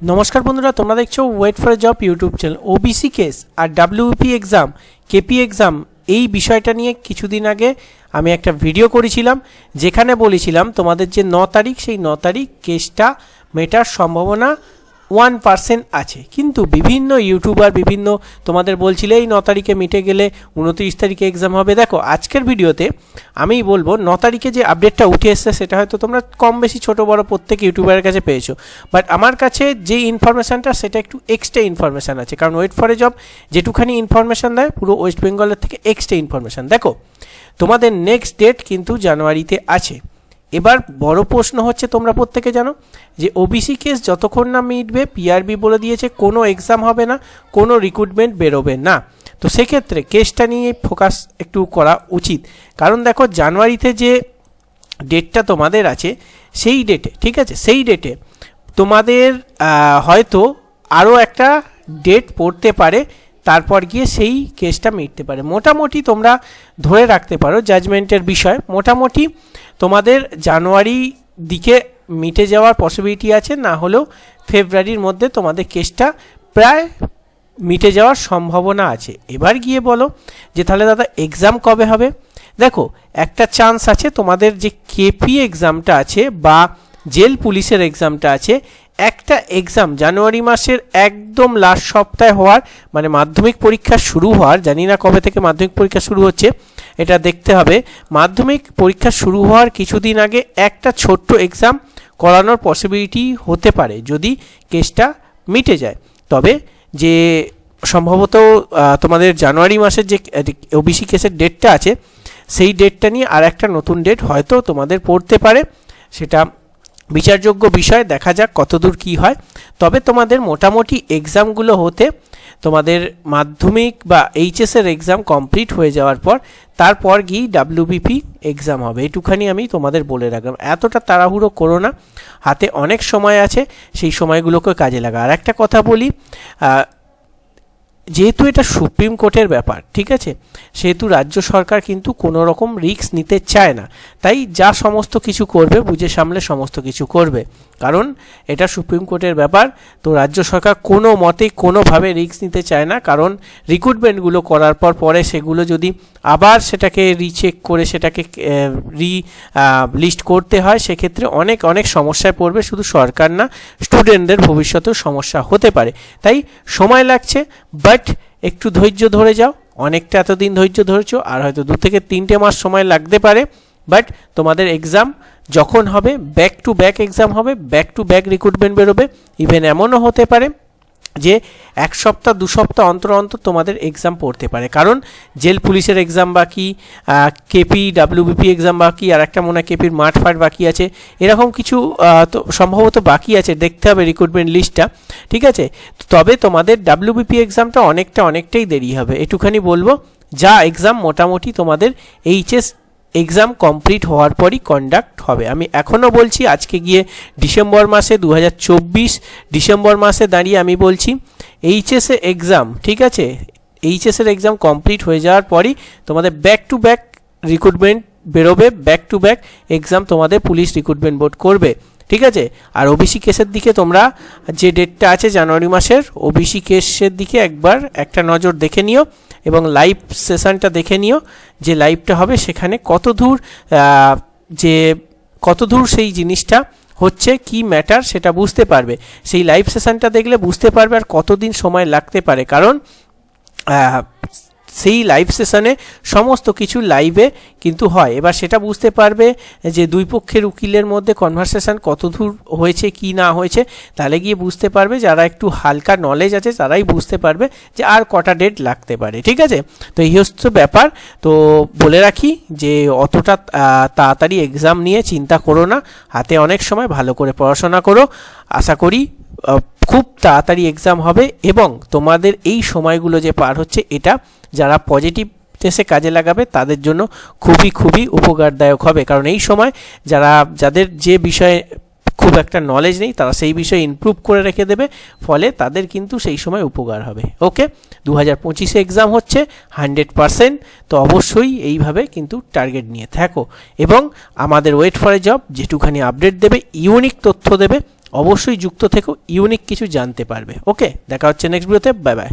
নমস্কার বন্ধুরা, তোমরা দেখছ wait for job YouTube channel OBC case R WP exam KP exam এই বিষয়টা নিয়ে কিছুদিন আগে আমি একটা ভিডিও করেছিলাম, যেখানে বলেছিলাম তোমাদের যে ন তারিখ, সেই ন তারিখ কেসটা মেটার সম্ভাবনা ওয়ান পার্সেন্ট আছে। কিন্তু বিভিন্ন ইউটিউবার বিভিন্ন তোমাদের বলছিলে এই ন তারিখে মিটে গেলে উনত্রিশ তারিখে এক্সাম হবে। দেখো, আজকের ভিডিওতে আমি বলব, ন তারিখে যে আপডেটটা উঠে এসছে, সেটা হয়তো তোমরা কম বেশি ছোটো, বড় প্রত্যেক ইউটিউবারের কাছে পেয়েছ। বাট আমার কাছে যে ইনফরমেশানটা সেটা একটু এক্সট্রা ইনফরমেশান আছে। কারণ ওয়েট ফর এ জব যেটুখানি ইনফরমেশান দেয়, পুরো ওয়েস্ট বেঙ্গলের থেকে এক্সট্রা ইনফরমেশান দেখো, তোমাদের নেক্সট ডেট কিন্তু জানুয়ারিতে আছে। এবার বড় প্রশ্ন হচ্ছে তোমরা প্রত্যেকে জানো যে ওবিসি কেস যতক্ষণ না মিটবে পিআরবি বলে দিয়েছে, কোনো এক্সাম হবে না, কোনো রিক্রুটমেন্ট বেরোবে না। তো সেক্ষেত্রে কেসটা নিয়ে ফোকাস একটু করা উচিত। কারণ দেখো, জানুয়ারিতে যে ডেটটা তোমাদের আছে, সেই ডেটে ঠিক আছে? সেই ডেটে তোমাদের হয়তো আরও একটা ডেট পড়তে পারে তারপর গিয়ে সেই কেসটা মিটতে পারে। মোটামুটি তোমরা ধরে রাখতে পারো জাজমেন্টের বিষয়। মোটামুটি তোমাদের জানুয়ারি দিকে মিটে যাওয়ার পসিবিলিটি আছে, না হলেও ফেব্রুয়ারির মধ্যে তোমাদের কেসটা প্রায় মিটে যাওয়ার সম্ভাবনা আছে। এবার গিয়ে বলো যে তাহলে দাদা এক্সাম কবে হবে? দেখো, একটা চান্স আছে তোমাদের যে কেপি এক্সামটা আছে বা জেল পুলিশের এক্সামটা আছে একটা এক্সাম জানুয়ারি মাসের একদম লাস্ট সপ্তাহে হওয়ার মানে মাধ্যমিক পরীক্ষা শুরু হওয়ার, জানি না কবে থেকে মাধ্যমিক পরীক্ষা শুরু হচ্ছে, এটা দেখতে হবে। মাধ্যমিক পরীক্ষা শুরু হওয়ার কিছুদিন আগে একটা ছোট্ট এক্সাম করানোর পসিবিলিটি হতে পারে, যদি কেসটা মিটে যায়। তবে যে সম্ভবত তোমাদের জানুয়ারি মাসের যে ওবিসি কেসের ডেটটা আছে, সেই ডেটটা নিয়ে আর একটা নতুন ডেট হয়তো তোমাদের পড়তে পারে, সেটা বিচারযোগ্য বিষয়, দেখা যাক কতদূর কি হয়। তবে তোমাদের মোটামুটি এক্সামগুলো হতে তোমাদের মাধ্যমিক বা এইচএসের এক্সাম কমপ্লিট হয়ে যাওয়ার পর তারপর গিয়ে ডাব্লিউবিপি এক্সাম হবে। এটুখানি আমি তোমাদের বলে রাখলাম। এতটা তাড়াহুড়ো করো না। হাতে অনেক সময় আছে, সেই সময়গুলোকে কাজে লাগা আর একটা কথা বলি যেহেতু এটা সুপ্রিম কোর্টের ব্যাপার, ঠিক আছে? সেহেতু রাজ্য সরকার কিন্তু কোনো রকম রিস্ক নিতে চায় না। তাই যা সমস্ত কিছু করবে, বুঝে সামলে সমস্ত কিছু করবে। কারণ এটা সুপ্রিম কোর্টের ব্যাপার, তো রাজ্য সরকার কোনো মতেই কোনোভাবে রিস্ক নিতে চায় না। কারণ রিক্রুটমেন্টগুলো করার পর পরে সেগুলো যদি আবার সেটাকে রিচেক করে সেটাকে রি লিস্ট করতে হয়, সেক্ষেত্রে অনেক অনেক সমস্যায় পড়বে। শুধু সরকার না, স্টুডেন্টদের ভবিষ্যতেও সমস্যা হতে পারে। তাই সময় লাগছে, বাট একটু ধৈর্য ধরে যাও। অনেকটা এতদিন ধৈর্য ধরেছো, আর হয়তো দু থেকে তিনটে মাস সময় লাগতে পারে। বাট তোমাদের এক্সাম যখন হবে ব্যাক টু ব্যাক এক্সাম হবে ব্যাক টু ব্যাক রিক্রুটমেন্ট বেরোবে। ইভেন এমনও হতে পারে যে এক সপ্তাহ, দু সপ্তাহ অন্তর অন্তর তোমাদের এক্সাম পড়তে পারে। কারণ জেল পুলিশের এক্সাম বাকি কেপি ডাব্লিউবিপি এক্সাম বাকি, আর একটা মনে হয় কেপির মাঠ ফাট বাকি আছে। এরকম কিছু তো সম্ভবত বাকি আছে, দেখতে হবে রিক্রুটমেন্ট লিস্টটা ঠিক আছে? তবে তোমাদের ডাব্লিউবিপি এক্সামটা অনেকটা, অনেকটাই দেরি হবে। একটুখানি বলব, যা এক্সাম মোটামুটি তোমাদের এইচএস এক্সাম কমপ্লিট হওয়ার পরই কন্ডাক্ট হবে। আমি এখনও বলছি, আজকে গিয়ে ডিসেম্বর মাসে দু হাজার চব্বিশ, ডিসেম্বর মাসে দাঁড়িয়ে আমি বলছি এইচএসএ এক্সাম ঠিক আছে? এইচএসের এক্সাম কমপ্লিট হয়ে যাওয়ার পরই তোমাদের ব্যাক টু ব্যাক রিক্রুটমেন্ট বেরোবে। ব্যাক টু ব্যাক এক্সাম তোমাদের পুলিশ রিক্রুটমেন্ট বোর্ড করবে। ঠিক আছে? আর ওবিসি কেসের দিকে তোমরা যে ডেটটা আছে জানুয়ারি মাসের ওবিসি কেসের দিকে একবার একটা নজর দেখে নিও। এবং লাইভ সেশনটা দেখে নিও, যে লাইভটা হবে সেখানে কত দূর যে কত দূর সেই জিনিসটা হচ্ছে, কি ম্যাটার সেটা বুঝতে পারবে। সেই লাইভ সেশনটা দেখলে বুঝতে পারবে আর কতদিন সময় লাগতে পারে। কারণ সেই লাইভ সেশনে সমস্ত কিছু লাইভে কিন্তু হয়। এবার সেটা বুঝতে পারবে যে দুই পক্ষের উকিলের মধ্যে কনভারসেশন কত দূর হয়েছে, কি না হয়েছে, তাহলে গিয়ে বুঝতে পারবে। যারা একটু হালকা নলেজ আছে, তারাই বুঝতে পারবে যে আর কটা ডেট লাগতে পারে, ঠিক আছে? তো এই হচ্ছে ব্যাপার। তো বলে রাখি যে অতটা তাড়াতাড়ি এক্সাম নিয়ে চিন্তা করো না। হাতে অনেক সময় ভালো করে পড়াশোনা করো। আশা করি খুব তাড়াতাড়ি এক্সাম হবে এবং তোমাদের এই সময়গুলো যে পার হচ্ছে, এটা যারা পজিটিভ এসে কাজে লাগাবে, তাদের জন্য খুবই খুবই উপকারদায়ক হবে। কারণ এই সময় যারা, যাদের যে বিষয়ে খুব একটা নলেজ নেই, তারা সেই বিষয়ে ইমপ্রুভ করে রেখে দেবে, ফলে তাদের কিন্তু সেই সময় উপকার হবে। ওকে দু হাজার পঁচিশে এক্সাম হচ্ছে হান্ড্রেড পারসেন্ট তো অবশ্যই এইভাবে কিন্তু টার্গেট নিয়ে থাকো। এবং আমাদের ওয়েট ফর এ জব যেটুখানি আপডেট দেবে ইউনিক তথ্য দেবে অবশ্যই যুক্ত থেকো ইউনিক কিছু জানতে পারবে। ওকে দেখা হচ্ছে নেক্সট ভিডিওতে বাই বাই